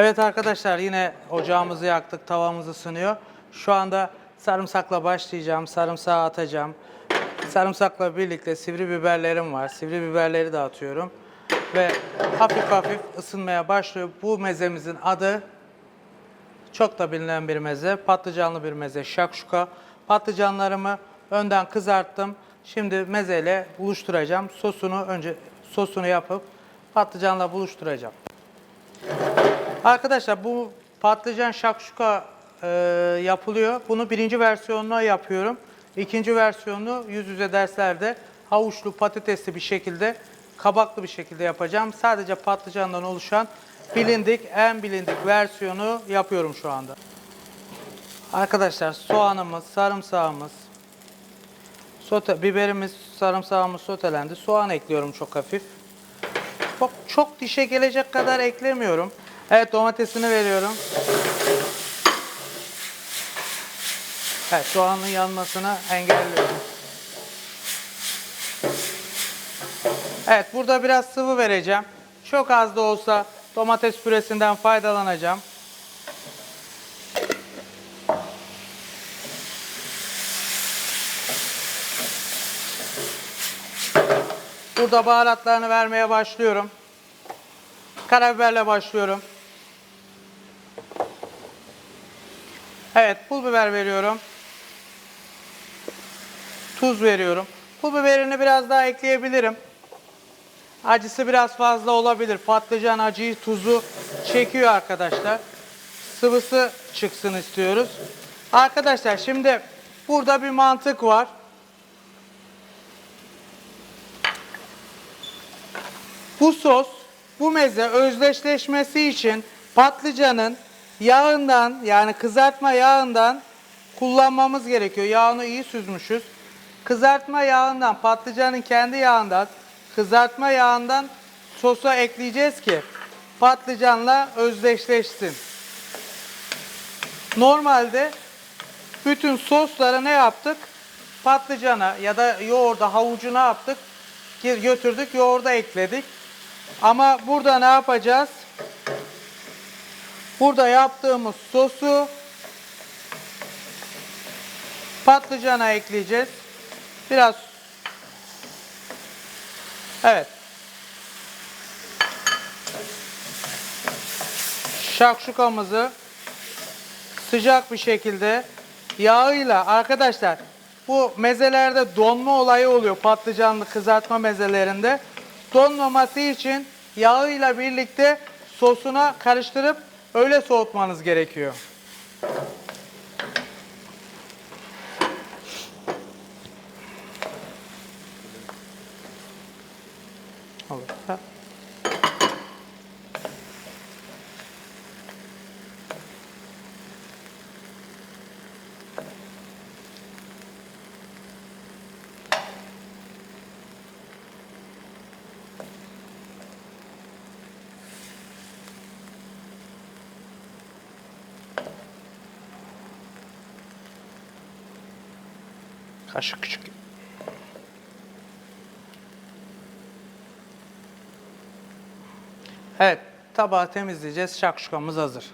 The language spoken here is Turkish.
Evet arkadaşlar yine ocağımızı yaktık, tavamız ısınıyor. Şu anda sarımsakla başlayacağım, sarımsağı atacağım. Sarımsakla birlikte sivri biberlerim var. Sivri biberleri de atıyorum. Ve hafif hafif ısınmaya başlıyor. Bu mezemizin adı çok da bilinen bir meze. Patlıcanlı bir meze, şakşuka. Patlıcanlarımı önden kızarttım. Şimdi mezeyle buluşturacağım. Sosunu önce sosunu yapıp patlıcanla buluşturacağım. Arkadaşlar bu patlıcan şakşuka e, yapılıyor. Bunu birinci versiyonuna yapıyorum. İkinci versiyonunu yüz yüze derslerde havuçlu patatesli bir şekilde kabaklı bir şekilde yapacağım. Sadece patlıcandan oluşan bilindik en bilindik versiyonu yapıyorum şu anda. Arkadaşlar soğanımız, sarımsağımız, sote, biberimiz, sarımsağımız sotelendi. Soğan ekliyorum çok hafif. Çok, çok dişe gelecek kadar eklemiyorum. Evet domatesini veriyorum. Evet soğanın yanmasını engelliyorum. Evet burada biraz sıvı vereceğim. Çok az da olsa domates püresinden faydalanacağım. Burada baharatlarını vermeye başlıyorum. Karabiberle başlıyorum. Evet, pul biber veriyorum. Tuz veriyorum. Pul biberini biraz daha ekleyebilirim. Acısı biraz fazla olabilir. Patlıcan acıyı, tuzu çekiyor arkadaşlar. Sıvısı çıksın istiyoruz. Arkadaşlar şimdi burada bir mantık var. Bu sos, bu meze özdeşleşmesi için patlıcanın yağından yani kızartma yağından kullanmamız gerekiyor. Yağını iyi süzmüşüz. Kızartma yağından, patlıcanın kendi yağından, kızartma yağından sosa ekleyeceğiz ki patlıcanla özdeşleşsin. Normalde bütün sosları ne yaptık? Patlıcana ya da yoğurda, havucu ne yaptık? Götürdük, yoğurda ekledik. Ama burada ne yapacağız? Burada yaptığımız sosu patlıcana ekleyeceğiz. Biraz Evet. Şakşukamızı sıcak bir şekilde yağıyla arkadaşlar bu mezelerde donma olayı oluyor patlıcanlı kızartma mezelerinde. Donmaması için yağıyla birlikte sosuna karıştırıp öyle soğutmanız gerekiyor. Olursa. Kaşık küçük. Evet, tabağı temizleyeceğiz. Şakşukamız hazır.